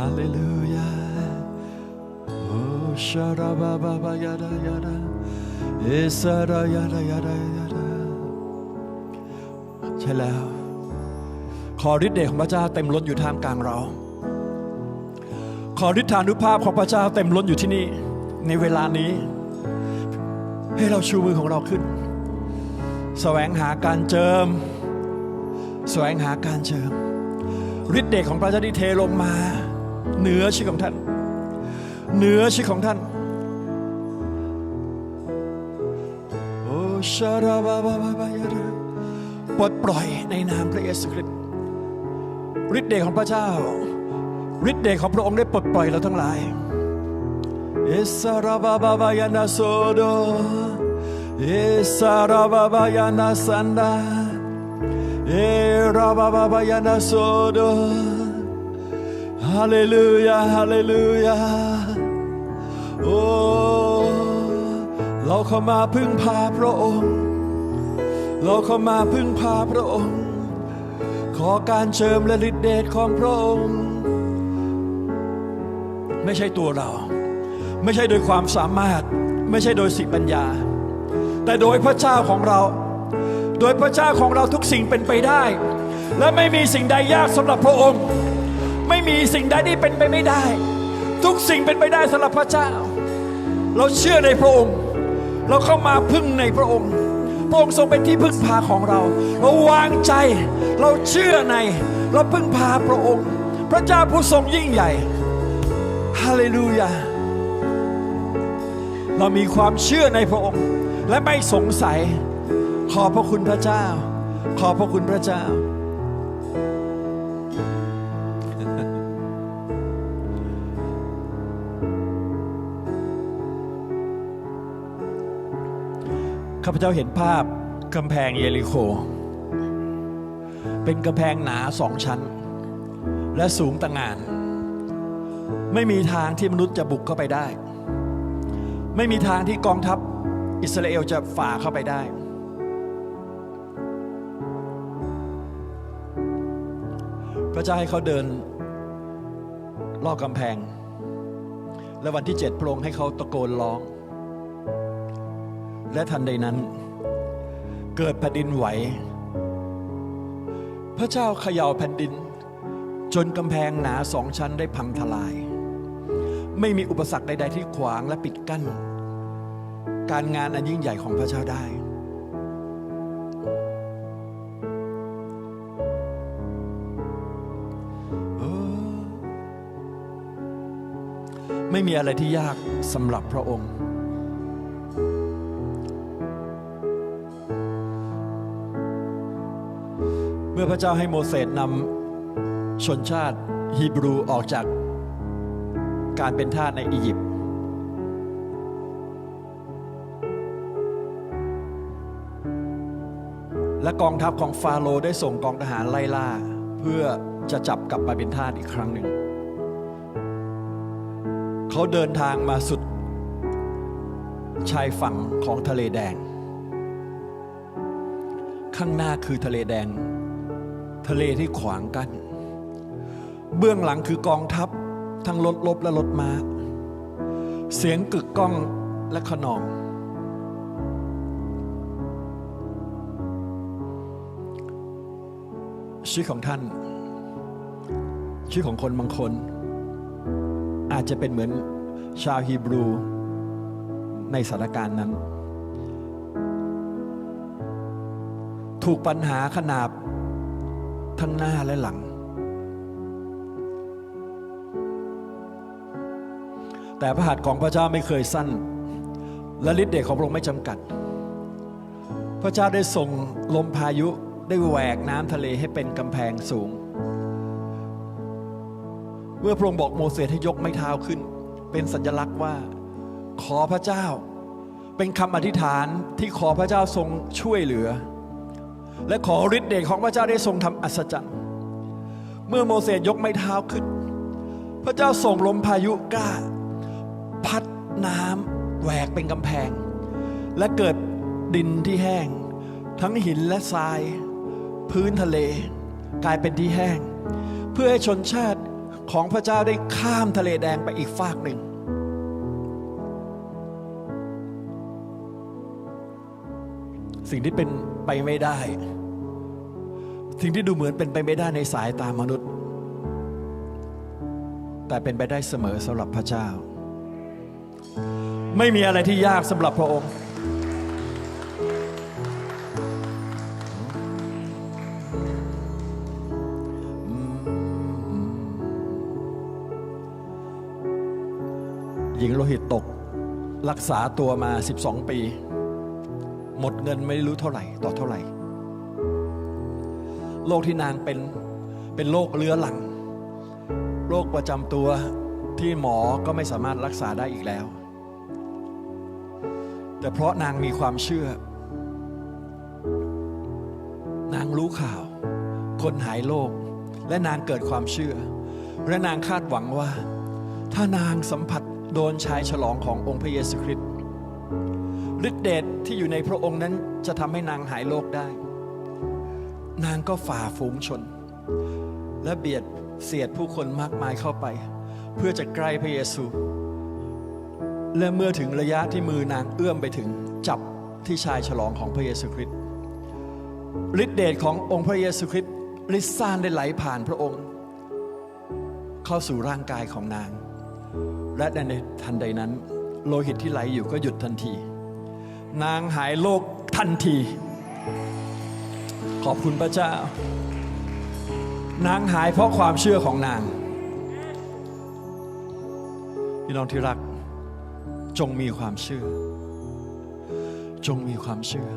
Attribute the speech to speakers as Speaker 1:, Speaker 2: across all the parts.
Speaker 1: ฮาเลลูยาโอ้ชาราบาบาบายาดายาดาเอสารายาดายาดายาดาใช่แล้ว ขอฤทธิ์เดชของพระเจ้าเต็มล้นอยู่ท่ามกลางเรา ขอฤทธานุภาพของพระเจ้าเต็มล้นอยู่ที่นี่ ในเวลานี้ ให้เราชูมือของเราขึ้น แสวงหาการเจิม แสวงหาการเจิมฤทธิ์เดชของพระเจ้าที่เทลงมา เหนือชีวิตของท่าน เหนือชีวิตของท่านโอชาราบาบาบาบายาดาปลดปล่อยในนามพระเยซูคริสต์ฤทธิ์เดชของพระเจ้าฤทธิ์เดชของพระองค์ได้ปลดปล่อยเราทั้งหลายเอสาราบาบาบายานาโซโดเอสาราบาบายานาสันดาเอราบาบาบายานาโซโด ฮาเลลูยาฮาเลลูยาโอ้เราเข้ามาพึ่งพาพระองค์ เราเข้ามาพึ่งพาพระองค์ ขอการเชิมและฤทธิเดชของพระองค์ ไม่ใช่ตัวเรา ไม่ใช่โดยความสามารถ ไม่ใช่โดยสิปัญญา แต่โดยพระเจ้าของเรา โดยพระเจ้าของเราทุกสิ่งเป็นไปได้ และไม่มีสิ่งใดยากสำหรับพระองค์ ไม่มีสิ่งใดที่เป็นไปไม่ได้ ทุกสิ่งเป็นไปได้สำหรับพระเจ้า เราเชื่อในพระองค์ เราเข้ามาพึ่งในพระองค์ พระองค์ทรงเป็นที่พึ่งพาของเรา เราวางใจ เราเชื่อใน เราพึ่งพาพระองค์ พระเจ้าผู้ทรงยิ่งใหญ่ ฮาเลลูยา เรามีความเชื่อในพระองค์ และไม่สงสัย ขอบพระคุณพระเจ้า ขอบพระคุณพระเจ้า ข้าพเจ้าเห็นภาพกำแพงเยริโค เป็นกำแพงหนาสองชั้น และสูงต่างงาน ไม่มีทางที่มนุษย์จะบุกเข้าไปได้ ไม่มีทางที่กองทัพอิสราเอลจะฝ่าเข้าไปได้ พระเจ้าให้เขาเดินรอบกำแพง และวันที่เจ็ดพระองค์ให้เขาตะโกนร้อง และทันใดนั้น เกิดแผ่นดินไหว พระเจ้าเขย่าแผ่นดิน จนกำแพงหนาสองชั้นได้พังทลาย ไม่มีอุปสรรคใด ๆ ที่ขวางและปิดกั้น การงานอันยิ่งใหญ่ของพระเจ้าได้ไม่มีอะไรที่ยากสำหรับพระองค์ เมื่อพระเจ้าให้โมเสสนำชนชาติฮีบรูออกจากการเป็นทาสในอียิปต์และกองทัพของฟาโรห์ได้ส่งกองทหารไล่ล่า เพื่อจะจับกลับมาเป็นทาสอีกครั้งหนึ่ง เขาเดินทางมาสุดชายฝั่งของทะเลแดง ข้างหน้าคือทะเลแดง ทะเลที่ขวางกัน้นเบื้องหลังคือกองทัพทั้งรถลบและรถม้า เสียงกึกก้องและขนอง ชีวิตของท่าน ชีวิตของคนบางคน อาจจะเป็นเหมือนชาวฮีบรูในสถานการณ์นั้น ถูกปัญหาขนาบ ทั้งหน้าและหลัง แต่พระหัตถ์ของพระเจ้าไม่เคยสั้น และฤทธิ์เดชของพระองค์ไม่จำกัด พระเจ้าได้ส่งลมพายุได้แหวกน้ำทะเลให้เป็นกำแพงสูง เมื่อพระองค์บอกโมเสสให้ยกไม้เท้าขึ้น เป็นสัญลักษณ์ว่าขอพระเจ้า เป็นคำอธิษฐานที่ขอพระเจ้าทรงช่วยเหลือ และขอฤทธิ์เดชของพระเจ้าได้ทรงทำอัศจรรย์ เมื่อโมเสสยกไม้เท้าขึ้น พระเจ้าส่งลมพายุกล้า พัดน้ำแหวกเป็นกำแพง และเกิดดินที่แห้ง ทั้งหินและทราย พื้นทะเล กลายเป็นที่แห้ง เพื่อให้ชนชาติของพระเจ้าได้ข้ามทะเลแดงไปอีกฟากหนึ่ง สิ่งที่เป็นไปไม่ได้ สิ่งที่ดูเหมือนเป็นไปไม่ได้ในสายตามนุษย์ แต่เป็นไปได้เสมอสำหรับพระเจ้า ไม่มีอะไรที่ยากสำหรับพระองค์หญิงโลหิตตกรักษาตัวมา 12 ปี หมดเงินไม่รู้เท่าไหร่ ต่อเท่าไหร่ โรคที่นางเป็นเป็นโรคเรื้อรัง โรคประจำตัวที่หมอก็ไม่สามารถรักษาได้อีกแล้ว แต่เพราะนางมีความเชื่อ นางรู้ข่าว คนหายโรคและนางเกิดความเชื่อ และนางคาดหวังว่า ถ้านางสัมผัสโดนชายฉลองขององค์พระเยซูคริสต์ ฤทธิเดชที่อยู่ในพระองค์นั้นจะทำให้นางหายโรคได้ นางก็ฝ่าฝูงชน และเบียดเสียดผู้คนมากมายเข้าไป เพื่อจะใกล้พระเยซู และเมื่อถึงระยะที่มือนางเอื้อมไปถึงจับที่ชายฉลองของพระเยซูคริสต์ฤทธิเดชขององค์พระเยซูคริสต์ฤทธิ์ซ่านได้ไหลผ่านพระองค์ เข้าสู่ร่างกายของนาง และในทันใดนั้น โลหิตที่ไหลอยู่ก็หยุดทันที นางหายโรคทันที ขอบคุณพระเจ้า นางหายเพราะความเชื่อของนางพี่น้องที่รัก จงมีความเชื่อ จงมีความเชื่อ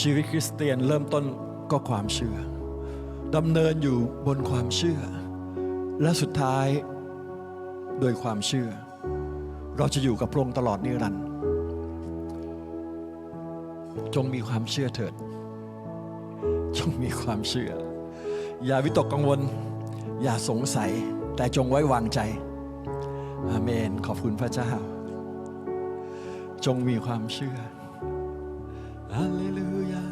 Speaker 1: ชีวิตคริสเตียนเริ่มต้นก็ความเชื่อดำเนินอยู่บนความเชื่อ และสุดท้าย โดยความเชื่อ เราจะอยู่กับพระองค์ตลอดนิรันดร์จงมีความเชื่อเถิด จงมีความเชื่อ อย่าวิตกกังวล อย่าสงสัย แต่จงไว้วางใจ อาเมน ขอบคุณพระเจ้า จงมีความเชื่อ ฮาเลลูยา